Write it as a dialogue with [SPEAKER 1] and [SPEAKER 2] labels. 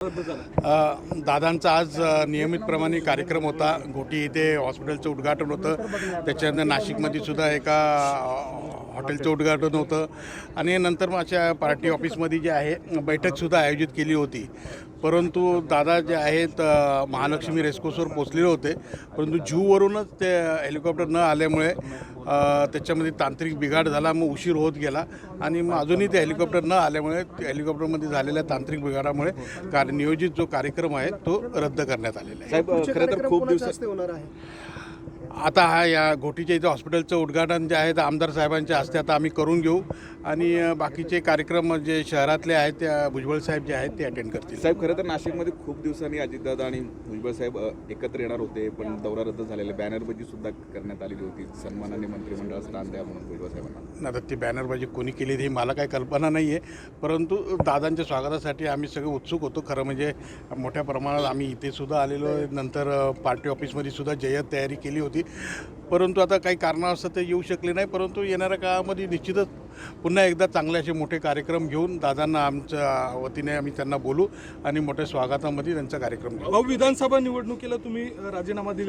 [SPEAKER 1] दादांचा आज नियमितप्रमाणे कार्यक्रम होता. घोटी इथे हॉस्पिटलचं उद्घाटन होतं. त्याच्यानंतर नाशिकमध्ये सुद्धा एका हॉटेलचं उद्घाटन होतं. आणि नंतर माझ्या पार्टी ऑफिसमध्ये जे आहे बैठकसुद्धा आयोजित केली होती. परंतु दादा जे आहेत महालक्ष्मी रेस्कोसवर पोचलेले होते. परंतु जूवरूनच ते हेलिकॉप्टर न आल्यामुळे त्याच्यामध्ये तांत्रिक बिघाड झाला मग उशीर होत गेला. आणि मग अजूनही ते हेलिकॉप्टर न आल्यामुळे ते हेलिकॉप्टरमध्ये झालेल्या तांत्रिक बिघाडामुळे कार नियोजित जो कार्यक्रम आहे तो रद्द करण्यात आलेला आहे.
[SPEAKER 2] साहेब खरं तर खूप दिवस
[SPEAKER 3] होणार आहे?
[SPEAKER 1] आता हा या घोटीच्या इथे हॉस्पिटलचं उद्घाटन जे आहे ते आमदार साहेबांच्या हस्ते आता आम्ही करून घेऊ. आणि बाकीचे कार्यक्रम जे शहरातले आहेत ते अ, भुजबळ साहेब जे आहेत ते अटेंड करतील.
[SPEAKER 2] साहेब खरं तर नाशिकमध्ये खूप दिवसांनी अजितदादा आणि भुजबळ साहेब एकत्र येणार होते पण दौरा रद्द झालेला. बॅनरबाजी सुद्धा करण्यात आलेली होती. सन्मानाने मंत्रिमंडळात स्थान द्या म्हणून भुजबळ साहेबांना.
[SPEAKER 1] आता ती बॅनरबाजी कोणी केली ही मला काही कल्पना नाही आहे परंतु दादांच्या स्वागतासाठी आम्ही सगळे उत्सुक होतो. खरं म्हणजे मोठ्या प्रमाणात आम्ही इथे सुद्धा आलेलो आहे. नंतर पार्टी ऑफिसमध्ये सुद्धा जय्यत तयारी केली होती. परंतु आता काही कारणास्तव ते येऊ शकले नाही. परंतु येणाऱ्या काळामध्ये निश्चितच पुन्हा एकदा चांगले असे मोठे कार्यक्रम घेऊन दादांना आमच्या वतीने आम्ही त्यांना बोलू आणि मोठ्या स्वागतामध्ये त्यांचा कार्यक्रम घेऊ.
[SPEAKER 4] विधानसभा निवडणुकीला तुम्ही राजीनामा दिलेला